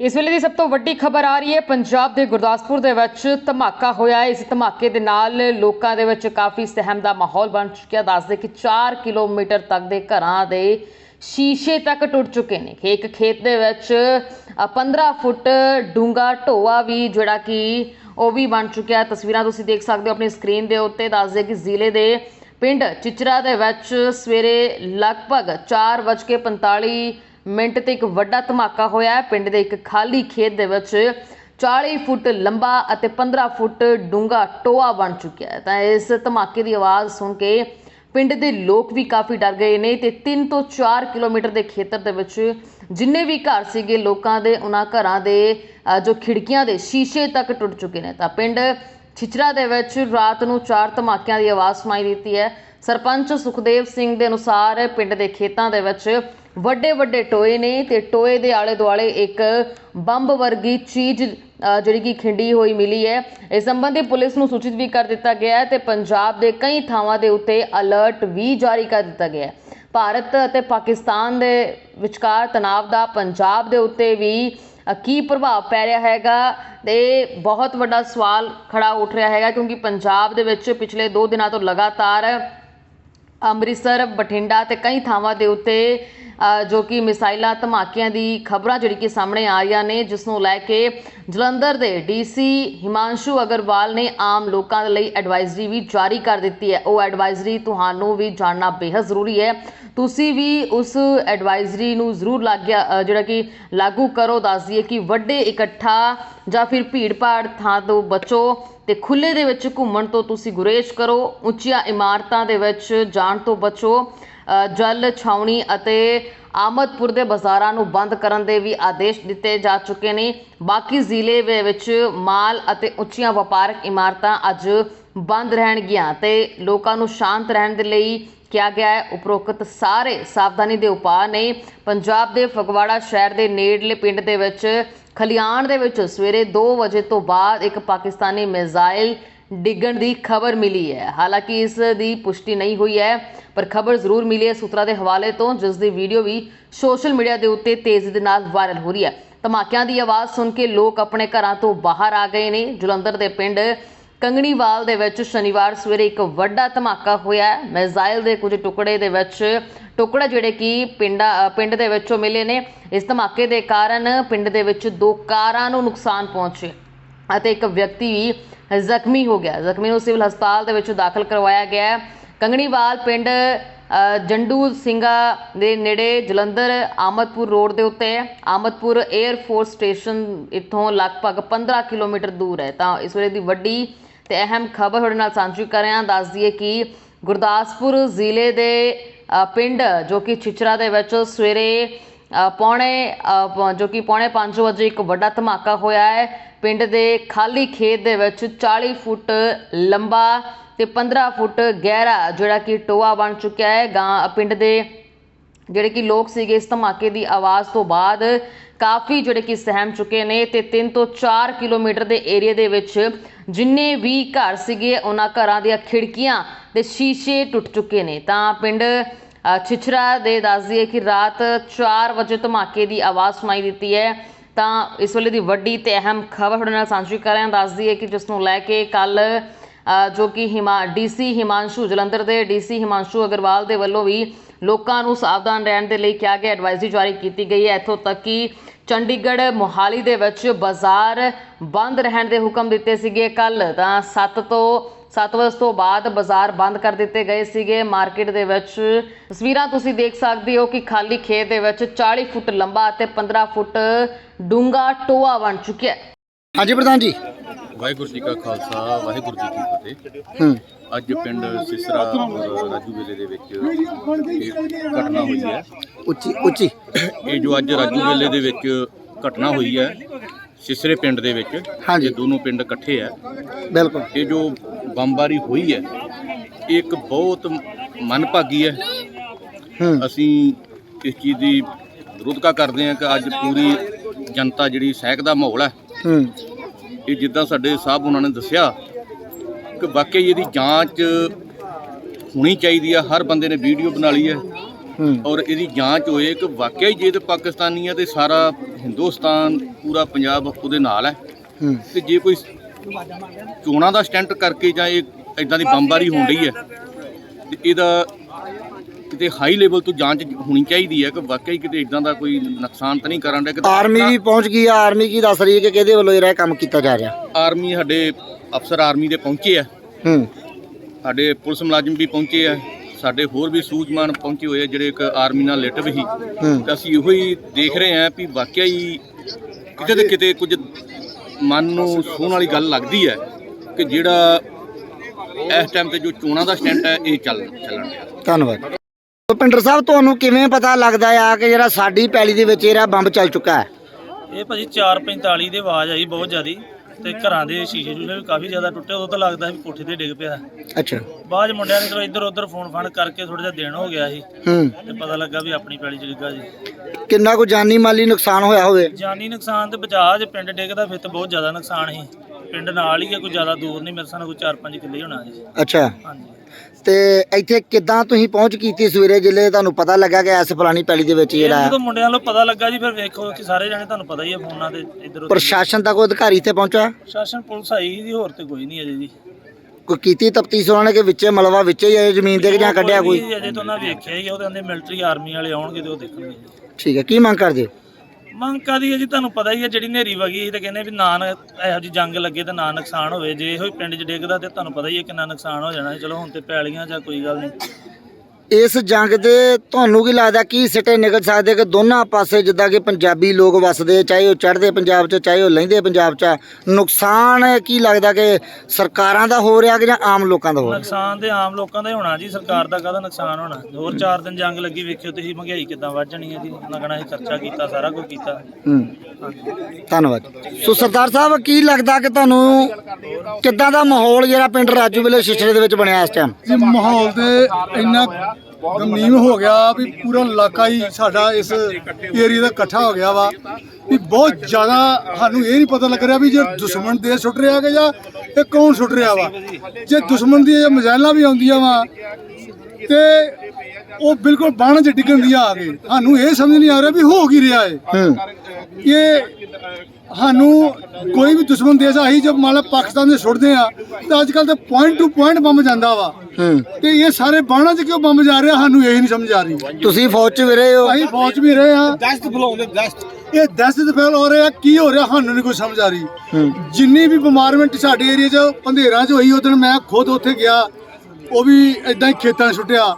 ਇਸ ਵੇਲੇ ਦੀ ਸਭ ਤੋਂ ਵੱਡੀ ਖਬਰ ਆ ਰਹੀ ਹੈ ਪੰਜਾਬ ਦੇ ਗੁਰਦਾਸਪੁਰ ਦੇ ਵਿੱਚ ਧਮਾਕਾ ਹੋਇਆ ਹੈ। ਇਸ ਧਮਾਕੇ ਦੇ ਨਾਲ ਲੋਕਾਂ ਦੇ ਵਿੱਚ ਕਾਫੀ ਸਹਿਮ ਦਾ ਮਾਹੌਲ ਬਣ ਚੁੱਕਿਆ। ਦੱਸਦੇ ਕਿ 4 ਕਿਲੋਮੀਟਰ ਤੱਕ ਦੇ ਘਰਾਂ ਦੇ ਸ਼ੀਸ਼ੇ ਤੱਕ ਟੁੱਟ ਚੁੱਕੇ ਨੇ। ਕਿ ਇੱਕ ਖੇਤ ਦੇ ਵਿੱਚ ਅ, 15 ਫੁੱਟ ਡੂੰਗਾ ਢੋਆ ਵੀ ਜਿਹੜਾ ਕਿ ਉਹ ਵੀ ਬਣ ਚੁੱਕਿਆ। ਹੈ ਤਸਵੀਰਾਂ ਤੁਸੀਂ ਦੇਖ ਸਕਦੇ ਹੋ ਆਪਣੀ ਸਕਰੀਨ ਦੇ ਉੱਤੇ। ਦੱਸਦੇ ਕਿ ਜ਼ਿਲ੍ਹੇ ਦੇ ਪਿੰਡ ਚਿਚਰਾ ਦੇ ਵਿੱਚ ਸਵੇਰੇ ਲਗਭਗ 4:45 ਮਿੰਟ ਤੇ ਇੱਕ ਵੱਡਾ ਧਮਾਕਾ ਹੋਇਆ ਪਿੰਡ ਦੇ ਇੱਕ ਖਾਲੀ ਖੇਤ ਦੇ ਵਿੱਚ 40 ਫੁੱਟ ਲੰਬਾ ਅਤੇ 15 ਫੁੱਟ ਡੂੰਘਾ ਟੋਆ ਬਣ ਚੁੱਕਿਆ ਹੈ। ਤਾਂ ਇਸ ਧਮਾਕੇ ਦੀ ਆਵਾਜ਼ ਸੁਣ ਕੇ ਪਿੰਡ ਦੇ ਲੋਕ ਵੀ ਕਾਫੀ ਡਰ ਗਏ ਨੇ ਤੇ 3 ਤੋਂ 4 ਕਿਲੋਮੀਟਰ ਦੇ ਖੇਤਰ ਦੇ ਵਿੱਚ ਜਿੰਨੇ ਵੀ ਘਰ ਸੀਗੇ, ਲੋਕਾਂ ਦੇ, ਉਹਨਾਂ ਘਰਾਂ ਦੇ ਜੋ ਖਿੜਕੀਆਂ ਦੇ ਸ਼ੀਸ਼ੇ ਤੱਕ ਟੁੱਟ ਚੁੱਕੇ ਨੇ। ਤਾਂ ਪਿੰਡ ਛਿਚਰਾ ਦੇ ਵਿੱਚ ਰਾਤ ਨੂੰ ਚਾਰ ਧਮਾਕਿਆਂ ਦੀ ਆਵਾਜ਼ ਸੁਣਾਈ ਦਿੱਤੀ ਹੈ। ਸਰਪੰਚ ਸੁਖਦੇਵ ਸਿੰਘ ਦੇ ਅਨੁਸਾਰ ਪਿੰਡ ਦੇ ਖੇਤਾਂ ਦੇ ਵਿੱਚ ਵੱਡੇ ਵੱਡੇ ਟੋਏ ਨੇ ਤੇ ਟੋਏ ਦੇ ਆਲੇ ਦੁਆਲੇ ਇੱਕ ਬੰਬ ਵਰਗੀ ਚੀਜ਼ ਜਿਹੜੀ ਕਿ ਖਿੰਡੀ ਹੋਈ ਮਿਲੀ ਹੈ। ਇਸ ਸੰਬੰਧੀ ਪੁਲਿਸ ਨੂੰ ਸੂਚਿਤ ਵੀ ਕਰ ਦਿੱਤਾ ਗਿਆ ਹੈ ਤੇ ਪੰਜਾਬ ਦੇ ਕਈ ਥਾਵਾਂ ਦੇ ਉੱਤੇ ਅਲਰਟ ਵੀ ਜਾਰੀ ਕਰ ਦਿੱਤਾ ਗਿਆ ਹੈ। ਭਾਰਤ ਅਤੇ ਪਾਕਿਸਤਾਨ ਦੇ ਵਿਚਕਾਰ ਤਣਾਅ ਦਾ ਪੰਜਾਬ ਦੇ ਉੱਤੇ ਵੀ ਕੀ ਪ੍ਰਭਾਵ ਪੈ ਰਿਹਾ ਹੈਗਾ? ਤੇ ਬਹੁਤ ਵੱਡਾ ਸਵਾਲ ਖੜਾ ਉੱਠ ਰਿਹਾ ਹੈਗਾ ਕਿਉਂਕਿ ਪੰਜਾਬ ਦੇ ਵਿੱਚ ਪਿਛਲੇ 2 ਦਿਨਾਂ ਤੋਂ ਲਗਾਤਾਰ ਅੰਮ੍ਰਿਤਸਰ, ਬਠਿੰਡਾ ਤੇ ਕਈ ਥਾਵਾਂ ਦੇ ਉੱਤੇ ਜੋ ਕਿ ਮਿਸਾਈਲਾਂ, ਧਮਾਕਿਆਂ ਦੀ ਖਬਰਾਂ ਜਿਹੜੀ ਕਿ ਸਾਹਮਣੇ ਆ ਰਹੀਆਂ ਨੇ ਜਿਸ ਨੂੰ ਲੈ ਕੇ ਜਲੰਧਰ ਦੇ ਡੀਸੀ ਹਿਮਾਂਸ਼ੂ ਅਗਰਵਾਲ ਨੇ ਆਮ ਲੋਕਾਂ ਦੇ ਲਈ ਐਡਵਾਈਜ਼ਰੀ ਵੀ ਜਾਰੀ ਕਰ ਦਿੱਤੀ ਹੈ। ਉਹ ਐਡਵਾਈਜ਼ਰੀ ਤੁਹਾਨੂੰ ਵੀ ਜਾਣਨਾ ਬੇहद ਜ਼ਰੂਰੀ ਹੈ। ਤੁਸੀਂ ਵੀ ਉਸ ਐਡਵਾਈਜ਼ਰੀ ਨੂੰ ਜ਼ਰੂਰ ਲੱਗਿਆ ਜਿਹੜਾ ਕਿ ਲਾਗੂ ਕਰੋ, ਦੱਸ ਦਈਏ ਕਿ ਵੱਡੇ ਇਕੱਠਾ ਜਾਂ ਫਿਰ ਭੀੜ-ਭਾੜ ਥਾਂ ਤੋਂ ਬਚੋ। ਤੇ ਖੁੱਲੇ ਦੇ ਵਿੱਚ ਘੁੰਮਣ ਤੋਂ ਤੁਸੀਂ ਗੁਰੇਜ਼ ਕਰੋ, ਉੱਚੀਆਂ ਇਮਾਰਤਾਂ ਦੇ ਵਿੱਚ ਜਾਣ ਤੋਂ ਬਚੋ ਜਲ ਛਾਉਣੀ ਅਤੇ ਆਮਦਪੁਰ ਦੇ ਬਾਜ਼ਾਰਾਂ ਨੂੰ ਬੰਦ ਕਰਨ ਦੇ ਵੀ ਆਦੇਸ਼ ਦਿੱਤੇ ਜਾ ਚੁੱਕੇ ਨੇ। ਬਾਕੀ ਜ਼ਿਲ੍ਹੇ ਦੇ ਵਿੱਚ ਮਾਲ ਅਤੇ ਉੱਚੀਆਂ ਵਪਾਰਕ ਇਮਾਰਤਾਂ ਅੱਜ ਬੰਦ ਰਹਿਣਗੀਆਂ ਤੇ ਲੋਕਾਂ ਨੂੰ ਸ਼ਾਂਤ ਰਹਿਣ ਦੇ ਲਈ ਕਿਹਾ ਗਿਆ ਹੈ। ਉਪਰੋਕਤ ਸਾਰੇ ਸਾਵਧਾਨੀ ਦੇ ਉਪਾਅ ਨੇ। ਪੰਜਾਬ ਦੇ ਫਗਵਾੜਾ ਸ਼ਹਿਰ ਦੇ ਨੇੜਲੇ ਪਿੰਡ ਦੇ ਵਿੱਚ ਖਲਿਆਣ ਦੇ ਵਿੱਚ ਸਵੇਰੇ 2 ਵਜੇ ਤੋਂ ਬਾਅਦ ਇੱਕ ਪਾਕਿਸਤਾਨੀ ਮਿਜ਼ਾਈਲ ਡਿੱਗਣ ਦੀ ਖਬਰ ਮਿਲੀ ਹੈ। ਹਾਲਾਂਕਿ ਇਸ ਦੀ ਪੁਸ਼ਟੀ ਨਹੀਂ ਹੋਈ ਹੈ, ਪਰ ਖਬਰ ਜ਼ਰੂਰ ਮਿਲੀ ਹੈ ਸੂਤਰਾਂ ਦੇ ਹਵਾਲੇ ਤੋਂ, ਜਿਸ ਦੀ ਵੀਡੀਓ ਵੀ ਸੋਸ਼ਲ ਮੀਡੀਆ ਦੇ ਉੱਤੇ ਤੇਜ਼ੀ ਦੇ ਨਾਲ ਵਾਇਰਲ ਹੋ ਰਹੀ ਹੈ। ਧਮਾਕਿਆਂ ਦੀ ਆਵਾਜ਼ ਸੁਣ ਕੇ ਲੋਕ ਆਪਣੇ ਘਰਾਂ ਤੋਂ ਬਾਹਰ ਆ ਗਏ ਨੇ। ਜਲੰਧਰ ਦੇ ਪਿੰਡ ਕੰਗਣੀਵਾਲ ਦੇ ਵਿੱਚ ਸ਼ਨੀਵਾਰ ਸਵੇਰੇ ਇੱਕ ਵੱਡਾ ਧਮਾਕਾ ਹੋਇਆ ਹੈ। ਮਿਜ਼ਾਈਲ ਦੇ ਕੁਝ ਟੁਕੜੇ ਦੇ ਵਿੱਚ, ਟੁਕੜਾ ਜਿਹੜੇ ਕਿ ਪਿੰਡਾ ਪਿੰਡ ਦੇ ਵਿੱਚੋਂ ਮਿਲੇ ਨੇ। ਇਸ ਧਮਾਕੇ ਦੇ ਕਾਰਨ ਪਿੰਡ ਦੇ ਵਿੱਚ ਦੋ ਕਾਰਾਂ ਨੂੰ ਨੁਕਸਾਨ ਪਹੁੰਚੇ ਅਤੇ ਇੱਕ ਵਿਅਕਤੀ ਵੀ ਜ਼ਖਮੀ ਹੋ ਗਿਆ। ਜ਼ਖਮੀ ਨੂੰ ਸਿਵਲ ਹਸਪਤਾਲ ਦੇ ਵਿੱਚ ਦਾਖਲ ਕਰਵਾਇਆ ਗਿਆ ਹੈ। ਕੰਗਣੀਵਾਲ ਪਿੰਡ ਜੰਡੂ ਸਿੰਘਾ ਦੇ ਨੇੜੇ ਜਲੰਧਰ ਆਮਦਪੁਰ ਰੋਡ ਦੇ ਉੱਤੇ ਹੈ। ਆਮਦਪੁਰ 에ਅਰ ਫੋਰਸ ਸਟੇਸ਼ਨ ਇੱਥੋਂ ਲਗਭਗ 15 ਕਿਲੋਮੀਟਰ ਦੂਰ ਹੈ। ਤਾਂ ਇਸ ਵੇਲੇ ਦੀ ਵੱਡੀ ਤੇ ਅਹਿਮ ਖਬਰ ਤੁਹਾਡੇ ਨਾਲ ਸਾਂਝੀ ਕਰ ਰਹੇ ਹਾਂ ਦੱਸ ਦਈਏ ਕਿ ਗੁਰਦਾਸਪੁਰ ਜ਼ਿਲ੍ਹੇ ਦੇ ਪਿੰਡ ਜੋ ਕਿ ਛਿਚਰਾ ਦੇ ਵਿੱਚ ਸਵੇਰੇ ਪੌਣੇ ਜੋ ਕਿ ਪੌਣੇ 5 ਵਜੇ ਇੱਕ ਵੱਡਾ ਧਮਾਕਾ ਹੋਇਆ ਹੈ। ਪਿੰਡ ਦੇ ਖਾਲੀ ਖੇਤ ਦੇ ਵਿੱਚ 40 ਫੁੱਟ ਲੰਬਾ ਤੇ 15 ਫੁੱਟ ਗਹਿਰਾ ਜਿਹੜਾ ਕਿ ਟੋਆ ਬਣ ਚੁੱਕਿਆ ਹੈ। ਗਾਂ, ਪਿੰਡ ਦੇ ਜਿਹੜੇ ਕਿ ਲੋਕ ਸੀਗੇ ਇਸ ਧਮਾਕੇ ਦੀ ਆਵਾਜ਼ ਤੋਂ ਬਾਅਦ ਕਾਫੀ ਜਿਹੜੇ ਕਿ ਸਹਿਮ ਚੁੱਕੇ ਨੇ ਤੇ 3 ਤੋਂ 4 ਕਿਲੋਮੀਟਰ ਦੇ ਏਰੀਆ ਦੇ ਵਿੱਚ ਜਿੰਨੇ ਵੀ ਘਰ ਸੀਗੇ ਉਹਨਾਂ ਘਰਾਂ ਦੀਆਂ ਖਿੜਕੀਆਂ ਦੇ ਸ਼ੀਸ਼ੇ ਟੁੱਟ ਚੁੱਕੇ ਨੇ। ਤਾਂ ਪਿੰਡ ਅ, ਛਿਛਰਾ ਦੇ ਦੱਸਦੀ ਹੈ ਕਿ ਰਾਤ 4 ਵਜੇ ਧਮਾਕੇ ਦੀ ਆਵਾਜ਼ ਸੁਣਾਈ ਦਿੱਤੀ ਹੈ। ਤਾਂ ਇਸ ਵੇਲੇ ਦੀ ਵੱਡੀ ਤੇ ਅਹਿਮ ਖਬਰ ਤੁਹਾਡੇ ਨਾਲ ਸਾਂਝੀ ਕਰ ਰਹੇ ਹਾਂ। ਦੱਸ ਦਈਏ ਕਿ ਜਿਸ ਨੂੰ ਲੈ ਕੇ ਕੱਲ ਜੋ ਕਿ ਹਿਮਾ, ਡੀਸੀ ਹਿਮਾਂਸ਼ੂ ਜਲੰਧਰ ਦੇ ਡੀਸੀ ਹਿਮਾਂਸ਼ੂ ਅਗਰਵਾਲ ਦੇ ਵੱਲੋਂ ਵੀ ਲੋਕਾਂ ਨੂੰ ਸਾਵਧਾਨ ਰਹਿਣ ਦੇ ਲਈ ਕਿਹਾ ਗਿਆ ਐਡਵਾਈਜ਼ਰੀ ਜਾਰੀ ਕੀਤੀ ਗਈ ਹੈ। ਇੱਥੋਂ ਤੱਕ ਕਿ ਚੰਡੀਗੜ੍ਹ ਮੋਹਾਲੀ ਦੇ ਵਿੱਚ ਬਾਜ਼ਾਰ ਬੰਦ ਰਹਿਣ ਦੇ ਹੁਕਮ ਦਿੱਤੇ ਸੀਗੇ। ਕੱਲ ਤਾਂ 7 ਤੋਂ 7 ਵਜੇ ਤੋਂ ਬਾਅਦ ਬਾਜ਼ਾਰ ਬੰਦ ਕਰ ਦਿੱਤੇ ਗਏ ਸੀਗੇ। ਮਾਰਕੀਟ ਦੇ ਵਿੱਚ ਤਸਵੀਰਾਂ ਤੁਸੀਂ ਦੇਖ ਸਕਦੇ ਹੋ ਕਿ ਖਾਲੀ ਖੇਤ ਦੇ ਵਿੱਚ 40 ਫੁੱਟ ਲੰਬਾ ਅਤੇ 15 ਫੁੱਟ ਡੂੰਘਾ ਟੋਆ ਬਣ ਚੁੱਕਿਆ ਹਾਂਜੀ, ਪ੍ਰਧਾਨ ਜੀ। ਵਾਹਿਗੁਰੂ ਜੀ ਕਾ ਖਾਲਸਾ ਵਾਹਿਗੁਰੂ ਜੀ ਕੀ ਫਤਿਹ। ਹੂੰ। ਅੱਜ ਪਿੰਡ ਸਿਸਰਾ ਔਰ ਰਾਜੂ ਵੇਲੇ ਦੇ ਵਿੱਚ ਇਹ ਘਟਨਾ ਹੋਈ ਹੈ। ਉੱਚੀ ਉੱਚੀ। ਇਹ ਜੋ ਅੱਜ ਰਾਜੂ ਵੇਲੇ ਦੇ ਵਿੱਚ ਘਟਨਾ ਹੋਈ ਹੈ ਸਿਸਰੇ ਪਿੰਡ ਦੇ ਵਿੱਚ ਹਾਂਜੀ। ਇਹ ਦੋਨੋਂ ਪਿੰਡ ਇਕੱਠੇ ਆ ਬਿਲਕੁਲ। ਇਹ ਜੋ ਬੰਬਾਰੀ ਹੋਈ ਹੈ ਇਹ ਇੱਕ ਬਹੁਤ ਮਨਭਾਗੀ ਹੈ। ਹੂੰ। ਅਸੀਂ ਇਸ ਚੀਜ਼ ਦੀ ਵਿਰੋਧਤਾ ਕਰਦੇ ਹਾਂ ਕਿ ਅੱਜ ਪੂਰੀ ਜਨਤਾ ਜਿਹੜੀ ਸਹਿਕ ਦਾ ਮਾਹੌਲ ਹੈ ਹੂੰ। ਇਹ ਜਿੱਦਾਂ ਸਾਡੇ ਸਾਹਿਬ ਉਹਨਾਂ ਨੇ ਦੱਸਿਆ ਕਿ ਵਾਕਈ ਇਹਦੀ ਜਾਂਚ ਹੋਣੀ ਚਾਹੀਦੀ ਆ ਹਰ ਬੰਦੇ ਨੇ ਵੀਡੀਓ ਬਣਾ ਲਈ ਹੈ। ਔਰ ਇਹਦੀ ਜਾਂਚ ਹੋਏ ਕਿ ਵਾਕਿਆ ਹੀ ਜੇ ਤੇ ਪਾਕਿਸਤਾਨੀ ਹੈ ਤੇ ਸਾਰਾ ਹਿੰਦੁਸਤਾਨ ਪੂਰਾ ਪੰਜਾਬ ਉਹਦੇ ਨਾਲ ਹੈ। ਹੂੰ। ਤੇ ਜੇ ਕੋਈ ਚੋਣਾਂ ਦਾ ਸਟੈਂਟ ਕਰਕੇ ਜਾਂ ਇਹ ਇਦਾਂ ਦੀ ਬੰਬਾਰੀ ਹੋਣ ਰਹੀ ਹੈ ਤੇ ਇਹਦਾ ਕਿਤੇ ਹਾਈ ਲੈਵਲ ਤੋਂ ਜਾਂਚ ਹੋਣੀ ਚਾਹੀਦੀ ਹੈ ਕਿ ਵਾਕਿਆ ਹੀ ਕਿਤੇ ਇਦਾਂ ਦਾ ਕੋਈ ਨੁਕਸਾਨ ਤਾਂ ਨਹੀਂ ਕਰਨ ਕਿ ਆਰਮੀ ਵੀ ਪਹੁੰਚ ਗਈ ਆ ਆਰਮੀ ਕੀ ਦੱਸ ਰਹੀ ਹੈ ਕਿ ਕਿਹਦੇ ਵੱਲੋਂ ਜਿਹੜਾ ਇਹ ਕੰਮ ਕੀਤਾ ਜਾ ਰਿਹਾ? ਆਰਮੀ ਸਾਡੇ ਅਫਸਰ ਆਰਮੀ ਦੇ ਪਹੁੰਚੇ ਆ। ਹੂੰ। ਸਾਡੇ ਪੁਲਿਸ ਮੁਲਾਜ਼ਮ ਵੀ ਪਹੁੰਚੇ ਆ। ਸਾਡੇ ਹੋਰ ਵੀ ਸੂਝਵਾਨ ਪਹੁੰਚੇ ਹੋਏ ਆ ਜਿਹੜੇ ਇੱਕ ਆਰਮੀ ਨਾਲ ਲਿਟ ਵੀ। ਸੀ ਹੂੰ। ਤਾਂ ਅਸੀਂ ਇਹੋ ਹੀ ਦੇਖ ਰਹੇ ਹਾਂ ਵੀ ਵਾਕਿਆ ਹੀ ਕਿਤੇ ਤੇ ਕਿਤੇ ਕੁਝ ਮਨ ਨੂੰ ਸੋਹਣ ਵਾਲੀ ਗੱਲ ਲੱਗਦੀ ਹੈ ਕਿ ਜਿਹੜਾ ਇਸ ਟਾਈਮ ਤੇ ਜੋ ਚੋਣਾਂ ਦਾ ਸਟੈਂਡ ਹੈ ਇਹ ਚੱਲ ਚੱਲਣ ਰਿਹਾ ਧੰਨਵਾਦ। ਭੁਪਿੰਦਰ ਸਾਹਿਬ ਤੁਹਾਨੂੰ ਕਿਵੇਂ ਪਤਾ ਲੱਗਦਾ ਆ ਕਿ ਜਿਹੜਾ ਸਾਡੀ ਪੈਲੀ ਦੇ ਵਿੱਚ ਜਿਹੜਾ ਬੰਬ ਚੱਲ ਚੁੱਕਾ ਹੈ? ਇਹ ਭਾਜੀ 4:45 ਦੀ ਆਵਾਜ਼ ਆਈ ਬਹੁਤ ਜ਼ਿਆਦੀ ਤੇ ਘਰਾਂ ਦੇ ਸ਼ੀਸ਼ੇ ਸ਼ੂਸ਼ੇ ਵੀ ਕਾਫੀ ਜ਼ਿਆਦਾ ਟੁੱਟੇ ਉਦੋਂ ਤਾਂ ਲੱਗਦਾ ਸੀ ਵੀ ਕੋਠੇ ਤੇ ਡਿੱਗ ਪਿਆ ਅੱਛਾ। ਬਾਅਦ 'ਚ ਮੁੰਡਿਆਂ ਨੇ ਚਲੋ ਇੱਧਰ ਉੱਧਰ ਫੋਨ ਫਾਨ ਕਰਕੇ ਥੋੜਾ ਜਿਹਾ ਦਿਨ ਹੋ ਗਿਆ ਸੀ ਹੂੰ। ਤੇ ਪਤਾ ਲੱਗਾ ਵੀ ਆਪਣੀ ਪੈਲੀ 'ਚ ਡਿੱਗਾ ਜੀ। ਕਿੰਨਾ ਕੁ ਜਾਨੀ ਮਾਲੀ ਨੁਕਸਾਨ ਹੋਇਆ ਹੋਵੇ? ਜਾਨੀ ਨੁਕਸਾਨ ਤੇ ਬਚਾਅ ਜੇ ਪਿੰਡ ਡਿੱਗਦਾ ਫਿਰ ਤਾਂ ਬਹੁਤ ਜ਼ਿਆਦਾ ਨੁਕਸਾਨ ਸੀ। ਪਿੰਡ ਨਾਲ ਹੀ ਹੈ ਕੋਈ ਜ਼ਿਆਦਾ ਦੂਰ ਨਹੀਂ ਮੇਰੇ ਸਾਨ ਕੋਈ 4-5 ਕਿੱਲੇ ਹੋਣਾ ਜੀ। ਅੱਛਾ। ਹਾਂਜੀ। ਤੇ ਇੱਥੇ ਕਿੱਦਾਂ ਤੁਸੀਂ ਪਹੁੰਚ ਕੀਤੀ ਸਵੇਰੇ ਜਿੱਲੇ ਤੁਹਾਨੂੰ ਪਤਾ ਲੱਗਾ ਕਿ ਐਸ ਫਲਾਣੀ ਪੈਲੀ ਦੇ ਵਿੱਚ ਇਹ ਜਿਹੜਾ ਜਦੋਂ ਮੁੰਡਿਆਂ ਨੂੰ ਪਤਾ ਲੱਗਾ ਜੀ ਫਿਰ ਵੇਖੋ ਕਿ ਸਾਰੇ ਜਣੇ ਤੁਹਾਨੂੰ ਪਤਾ ਹੀ ਹੈ ਫੋਨਾਂ ਤੇ ਇੱਧਰ ਪ੍ਰਸ਼ਾਸਨ ਦਾ ਕੋਈ ਅਧਿਕਾਰੀ ਇੱਥੇ ਪਹੁੰਚਾ ਸ਼ਾਸਨ ਪੁਲਿਸ ਆਈ ਜੀ ਹੋਰ ਤੇ ਕੋਈ ਨਹੀਂ ਅਜੇ ਜੀ। ਕੋਈ ਕੀਤੀ ਤਫਤੀਸ਼ ਉਹਨਾਂ ਨੇ ਕਿ ਵਿੱਚੇ ਮਲਵਾ ਵਿੱਚੇ ਹੀ ਹੈ ਜ਼ਮੀਨ ਦੇ ਜਾਂ ਕੱਢਿਆ ਕੋਈ? ਅਜੇ ਤਾਂ ਉਹਨਾਂ ਵੇਖਿਆ ਹੀ ਆ, ਉਹ ਕਹਿੰਦੇ ਮਿਲਟਰੀ ਆਰਮੀ ਵਾਲੇ ਆਉਣਗੇ ਤੇ ਉਹ ਦੇਖਣਗੇ। ਠੀਕ ਹੈ ਕੀ ਮੰਗ ਕਰਦੇ? ਹੋ? ਮੰਗ ਕਾਦੀ ਹੈ ਜੀ, ਤੁਹਾਨੂੰ ਪਤਾ ਹੀ ਹੈ, ਜਿਹੜੀ ਨੇਰੀ ਵਗੀ ਸੀ ਤੇ ਕਹਿੰਦੇ ਵੀ ਨਾ ਨ- ਇਹੋ ਜੀ ਜੰਗ ਲੱਗੇ ਤੇ ਨਾ ਨੁਕਸਾਨ ਹੋਵੇ, ਜੇ ਇਹੋ ਹੀ ਪਿੰਡ 'ਚ ਡਿੱਗਦਾ ਤੇ ਤੁਹਾਨੂੰ ਪਤਾ ਹੀ ਹੈ ਕਿੰਨਾ ਨੁਕਸਾਨ ਹੋ ਜਾਣਾ ਸੀ। ਚਲੋ ਹੁਣ ਤੇ ਪੈਲੀਆਂ ਜਾਂ ਕੋਈ ਗੱਲ ਨਹੀਂ ਇਸ ਜੰਗ ਦੇ ਤੁਹਾਨੂੰ ਕੀ ਲੱਗਦਾ ਕੀ ਸਿੱਟੇ ਨਿਕਲ ਸਕਦੇ ਕਿ ਦੋਨਾਂ ਪਾਸੇ ਜਿੱਦਾਂ ਕਿ ਪੰਜਾਬੀ ਲੋਕ ਵਸਦੇ ਚਾਹੇ ਉਹ ਚੜ੍ਹਦੇ ਪੰਜਾਬ 'ਚ ਚਾਹੇ ਉਹ ਲਹਿੰਦੇ ਪੰਜਾਬ 'ਚ ਨੁਕਸਾਨ ਕੀ ਲੱਗਦਾ ਕਿ ਸਰਕਾਰਾਂ ਦਾ ਹੋ ਰਿਹਾ ਕਿ ਜਾਂ ਆਮ ਲੋਕਾਂ ਦਾ ਹੋ ਰਿਹਾ? ਨੁਕਸਾਨ ਤੇ ਆਮ ਲੋਕਾਂ ਦਾ ਹੀ ਹੋਣਾ ਜੀ ਸਰਕਾਰ ਦਾ ਕਾਹਦਾ ਨੁਕਸਾਨ ਹੋਣਾ? ਹੋਰ 4 ਦਿਨ ਜੰਗ ਲੱਗੀ ਵੇਖਿਓ ਤੁਸੀਂ ਮਹਿੰਗਾਈ ਕਿੱਦਾਂ ਵੱਧ ਜਾਣੀ ਹੈ ਜੀ ਲੱਗਣਾ ਸੀ ਖਰਚਾ ਕੀਤਾ ਸਾਰਾ ਕੁਝ ਕੀਤਾ। ਹੂੰ। ਧੰਨਵਾਦ। ਸੋ ਸਰਦਾਰ ਸਾਹਿਬ ਕੀ ਲੱਗਦਾ ਕਿ ਤੁਹਾਨੂੰ ਕਿੱਦਾਂ ਦਾ ਮਾਹੌਲ ਜਿਹੜਾ ਪਿੰਡ ਰਾਜੂ ਵੇਲੇ ਸ਼ਿਸ਼ਰੇ ਦੇ ਵਿੱਚ ਬਣਿਆ ਇਸ ਟਾਈਮ ਜੀ ਮਾਹੌਲ ਤੇ ਇੰਨਾ ਗਮਨੀਮ ਹੋ ਗਿਆ ਵੀ ਪੂਰਾ ਇਲਾਕਾ ਹੀ ਸਾਡਾ ਇਸ ਏਰੀਆ ਦਾ ਇਕੱਠਾ ਹੋ ਗਿਆ ਵਾ। ਵੀ ਬਹੁਤ ਜ਼ਿਆਦਾ ਸਾਨੂੰ ਇਹ ਨਹੀਂ ਪਤਾ ਲੱਗ ਰਿਹਾ ਵੀ ਜੇ ਦੁਸ਼ਮਣ ਦੇ ਸੁੱਟ ਰਿਹਾ ਕਿ ਜਾਂ ਇਹ ਕੌਣ ਸੁੱਟ ਰਿਹਾ ਵਾ। ਜੇ ਦੁਸ਼ਮਣ ਦੀਆਂ ਮਜ਼ਾਇਲਾਂ ਵੀ ਆਉਂਦੀਆਂ ਵਾ ਤੇ ਉਹ ਬਿਲਕੁਲ ਬਾਣ 'ਚ ਡਿੱਗਣ ਦੀਆਂ ਆ ਗਏ। ਸਾਨੂੰ ਇਹ ਸਮਝ ਨਹੀਂ ਆ ਰਿਹਾ ਵੀ ਹੋ ਕੀ ਰਿਹਾ ਏ। ਹੂੰ। ਇਹ ਸਾਨੂੰ ਕੋਈ ਵੀ ਦੁਸ਼ਮਣ ਦੇਸ਼ ਆਹੀ ਜਦ ਮੰਨ ਲਾ ਪਾਕਿਸਤਾਨ ਦੇ ਸੁੱਟਦੇ ਆ ਤਾਂ ਅੱਜ ਕੱਲ ਤੇ ਪੁਆਇੰਟ ਟੂ ਪੁਆਇੰਟ ਬੰਬ ਜਾਂਦਾ ਵਾ। ਤੇ ਇਹ ਸਾਰੇ ਬਾਣਾਂ 'ਚ ਕਿਉਂ ਬੰਬ ਜਾ ਰਿਹਾ ਸਾਨੂੰ ਇਹ ਨਹੀਂ ਸਮਝ ਆ ਰਹੀ। ਤੁਸੀਂ ਫੌਜ 'ਚ ਵੀ ਰਹੇ ਹੋ? ਅਸੀਂ ਫੌਜ ਵੀ ਰਹੇ ਆ ਦਸਤ ਫਲਾਉਂਦੇ ਦਸਤ ਇਹ ਦਸਤ ਫੈਲ ਹੋ ਰਿਹਾ ਕੀ ਹੋ ਰਿਹਾ ਸਾਨੂੰ ਨਹੀਂ ਕੋਈ ਸਮਝ ਆ ਰਹੀ। ਜਿੰਨੀ ਵੀ ਬਿਮਾਰਮੈਂਟ ਸਾਡੇ ਏਰੀਆ 'ਚ ਪੰਧੇਰਾਂ 'ਚ ਹੋਈ ਉਦੋਂ ਮੈਂ ਖੁਦ ਉੱਥੇ ਗਿਆ। ਉਹ ਵੀ ਇਦਾਂ ਹੀ ਖੇਤਾਂ 'ਚ ਸੁੱਟਿਆ।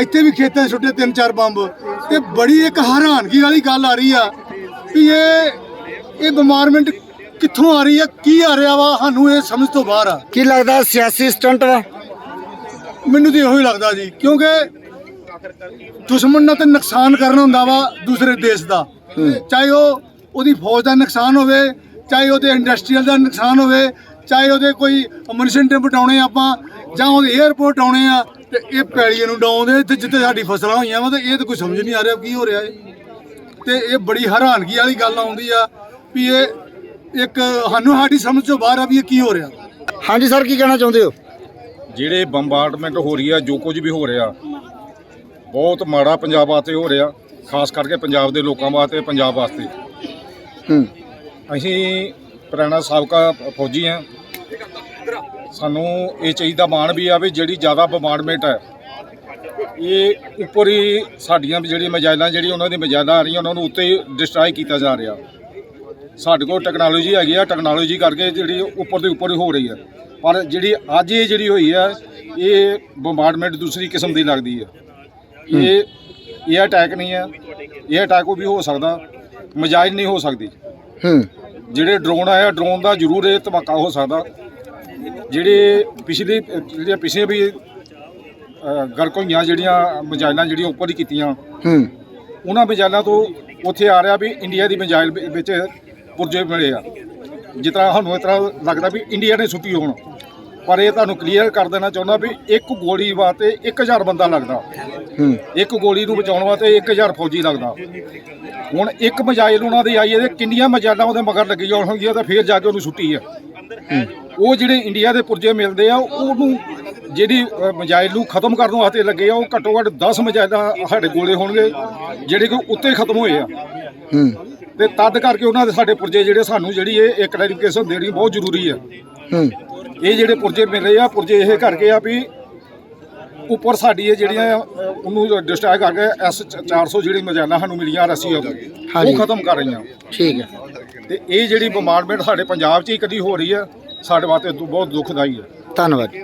ਇੱਥੇ ਵੀ ਖੇਤਾਂ 'ਚ ਸੁੱਟੇ ਤਿੰਨ ਚਾਰ ਬੰਬ। ਤੇ ਬੜੀ ਇੱਕ ਹੈਰਾਨਗੀ ਵਾਲੀ ਗੱਲ ਆ ਰਹੀ ਆ ਵੀ ਇਹ ਇਹ ਬਿਮਾਰਮੈਂਟ ਕਿੱਥੋਂ ਆ ਰਹੀ ਆ ਕੀ ਆ ਰਿਹਾ ਵਾ? ਸਾਨੂੰ ਇਹ ਸਮਝ ਤੋਂ ਬਾਹਰ ਆ। ਕੀ ਲੱਗਦਾ ਸਿਆਸੀ ਸਟੰਟ ਵਾ? ਮੈਨੂੰ ਤੇ ਇਹੋ ਹੀ ਲੱਗਦਾ ਜੀ ਕਿਉਂਕਿ ਦੁਸ਼ਮਣ ਨਾਲ ਤੇ ਨੁਕਸਾਨ ਕਰਨਾ ਹੁੰਦਾ ਵਾ ਦੂਸਰੇ ਦੇਸ਼ ਦਾ। ਚਾਹੇ ਉਹ ਉਹਦੀ ਫੌਜ ਦਾ ਨੁਕਸਾਨ ਹੋਵੇ ਚਾਹੇ ਉਹਦੇ ਇੰਡਸਟਰੀਅਲ ਦਾ ਨੁਕਸਾਨ ਹੋਵੇ ਚਾਹੇ ਉਹਦੇ ਕੋਈ ਮਨਸ਼ਨ ਟਿੰਪ ਡਾਉਣੇ ਆਪਾਂ ਜਾਂ ਉਹਦੇ 에ਅਰਪੋਰਟ ਆਉਣੇ ਆ ਤੇ ਇਹ ਪੈਲੀਆਂ ਨੂੰ ਡਾਉਂਦੇ ਤੇ ਜਿੱਥੇ ਸਾਡੀ ਫਸਲਾਂ ਹੋਈਆਂ ਵਾ ਤੇ ਇਹ ਤਾਂ ਕੋਈ ਸਮਝ ਨਹੀਂ ਆ ਰਿਹਾ ਕੀ ਹੋ ਰਿਹਾ ਇਹ ਤੇ ਇਹ ਬੜੀ ਹੈਰਾਨਗੀ ਵਾਲੀ ਗੱਲ ਆਉਂਦੀ ਆ ਵੀ ਇਹ ਇੱਕ ਸਾਨੂੰ ਸਾਡੀ ਸਮਝ ਤੋਂ ਬਾਹਰ ਆ ਵੀ ਇਹ ਕੀ ਹੋ ਰਿਹਾ। ਹਾਂਜੀ ਸਰ ਕੀ ਕਹਿਣਾ ਚਾਹੁੰਦੇ ਹੋ? ਜਿਹੜੇ ਬੰਬਾਰਡਮੈਂਟ ਹੋ ਰਹੀ ਆ ਜੋ ਕੁਝ ਵੀ ਹੋ ਰਿਹਾ ਬਹੁਤ ਮਾੜਾ ਪੰਜਾਬ ਵਾਸਤੇ ਹੋ ਰਿਹਾ ਖਾਸ ਕਰਕੇ ਪੰਜਾਬ ਦੇ ਲੋਕਾਂ ਵਾਸਤੇ ਪੰਜਾਬ ਵਾਸਤੇ। ਹੂੰ। ਅਸੀਂ ਪੁਰਾਣਾ ਸਾਬਕਾ ਫੌਜੀ ਆ ਸਾਨੂੰ ਇਹ ਚਾਹੀਦਾ ਮਾਣ ਵੀ ਆ ਵੀ ਜਿਹੜੀ ਜ਼ਿਆਦਾ ਬੰਬਾਰਡਮੈਂਟ ਹੈ ਇਹ ਉੱਪਰ ਹੀ ਸਾਡੀਆਂ ਵੀ ਜਿਹੜੀਆਂ ਮਜਾਇਲਾਂ ਜਿਹੜੀ ਉਹਨਾਂ ਦੀ ਮਜਾਇਲਾਂ ਆ ਰਹੀਆਂ ਉਹਨਾਂ ਨੂੰ ਉੱਤੇ ਡਿਸਟਰਾਈ ਕੀਤਾ ਜਾ ਰਿਹਾ। ਸਾਡੇ ਕੋਲ ਟੈਕਨੋਲੋਜੀ ਹੈਗੀ ਆ ਟੈਕਨੋਲੋਜੀ ਕਰਕੇ ਜਿਹੜੀ ਉੱਪਰ ਦੇ ਉੱਪਰ ਹੀ ਰਹੀ ਹੈ ਪਰ ਜਿਹੜੀ ਅੱਜ ਇਹ ਜਿਹੜੀ ਹੋਈ ਹੈ ਇਹ ਬੰਬਾਰਡਮੈਂਟ ਦੂਸਰੀ ਕਿਸਮ ਦੀ ਲੱਗਦੀ ਹੈ। ਇਹ ਇਹ ਅਟੈਕ ਨਹੀਂ ਹੈ ਇਹ ਅਟੈਕ ਵੀ ਹੋ ਸਕਦਾ ਮਜਾਇਲ ਨਹੀਂ ਹੋ ਸਕਦੀ। ਹੂੰ। ਜਿਹੜੇ ਡਰੋਨ ਆਇਆ ਡਰੋਨ ਦਾ ਜ਼ਰੂਰ ਇਹ ਧਮਾਕਾ ਹੋ ਸਕਦਾ। ਜਿਹੜੇ ਪਿਛਲੇ ਜਿਹੜੀਆਂ ਪਿਛਲੇ ਵੀ ਅ, ਗਰਕ ਹੋਈਆਂ ਜਿਹੜੀਆਂ ਮਜਾਇਲਾਂ ਜਿਹੜੀਆਂ ਉੱਪਰ ਹੀ ਕੀਤੀਆਂ ਹੂੰ। ਉਹਨਾਂ ਮਜਾਇਲਾਂ ਤੋਂ ਉੱਥੇ ਆ ਰਿਹਾ ਵੀ ਇੰਡੀਆ ਦੀ ਮਜਾਇਲ ਵਿੱਚ ਪੁਰਜੇ ਮਿਲੇ ਆ। ਜਿਸ ਤਰ੍ਹਾਂ ਸਾਨੂੰ ਇਸ ਤਰ੍ਹਾਂ ਲੱਗਦਾ ਵੀ ਇੰਡੀਆ ਨੇ ਸੁੱਟੀ ਹੋਣ। ਪਰ ਇਹ ਤੁਹਾਨੂੰ ਕਲੀਅਰ ਕਰ ਦੇਣਾ ਚਾਹੁੰਦਾ ਵੀ ਇੱਕ ਗੋਲੀ ਵਾਸਤੇ 1000 ਬੰਦਾ ਲੱਗਦਾ। ਹੂੰ। ਇੱਕ ਗੋਲੀ ਨੂੰ ਬਚਾਉਣ ਵਾਸਤੇ 1000 ਫੌਜੀ ਲੱਗਦਾ। ਹੁਣ ਇੱਕ ਮਜਾਇਲ ਉਹਨਾਂ ਦੀ ਆਈ ਤੇ ਕਿੰਨੀਆਂ ਮਜਾਇਲਾਂ ਉਹਦੇ ਮਗਰ ਲੱਗੀਆਂ ਹੋਣਗੀਆਂ ਤਾਂ ਫੇਰ ਜਾ ਕੇ ਉਹਨੂੰ ਸੁੱਟੀ ਆ ਉਹ ਜਿਹੜੇ ਇੰਡੀਆ ਦੇ ਪੁਰਜੇ ਮਿਲਦੇ ਆ ਉਹਨੂੰ ਜਿਹੜੀ ਮਜਾਇਲ ਨੂੰ ਖਤਮ ਕਰਨ ਵਾਸਤੇ ਲੱਗੇ ਆ ਉਹ ਘੱਟੋ ਘੱਟ 10 ਮਜਾਇਲਾਂ ਸਾਡੇ ਕੋਲੇ ਹੋਣਗੇ ਜਿਹੜੇ ਕਿ ਉੱਤੇ ਖਤਮ ਹੋਏ ਆ। ਹੂੰ। ਤੇ ਤਦ ਕਰਕੇ ਉਹਨਾਂ ਦੇ ਸਾਡੇ ਪੁਰਜੇ ਜਿਹੜੇ ਸਾਨੂੰ ਜਿਹੜੀ ਇਹ ਇੱਕ ਕਲੈਰੀਫਿਕੇਸ਼ਨ ਦੇਣੀ ਬਹੁਤ ਜ਼ਰੂਰੀ ਆ। ਹੂੰ। ਇਹ ਜਿਹੜੇ ਪੁਰਜੇ ਮਿਲ ਰਹੇ ਆ ਪੁਰਜੇ ਇਹ ਕਰਕੇ ਆ ਵੀ ਉੱਪਰ ਸਾਡੀ ਇਹ ਜਿਹੜੀਆਂ ਉਹਨੂੰ ਡਿਸਟ੍ਰਾਈ ਕਰਕੇ ਐਸ 400 ਜਿਹੜੀ ਮਜਾਇਲਾਂ ਸਾਨੂੰ ਮਿਲੀਆਂ ਹਾਂਜੀ। ਉਹ ਖਤਮ ਕਰ ਰਹੀਆਂ। ਠੀਕ ਹੈ ਤੇ ਇਹ ਜਿਹੜੀ ਬੰਬਾਰਡਮੈਂਟ ਸਾਡੇ ਪੰਜਾਬ 'ਚ ਹੀ ਕਦੀ ਹੋ ਰਹੀ ਆ ਸਾਡੇ ਵਾਸਤੇ ਬਹੁਤ ਦੁਖਦਾਈ ਹੈ ਧੰਨਵਾਦ।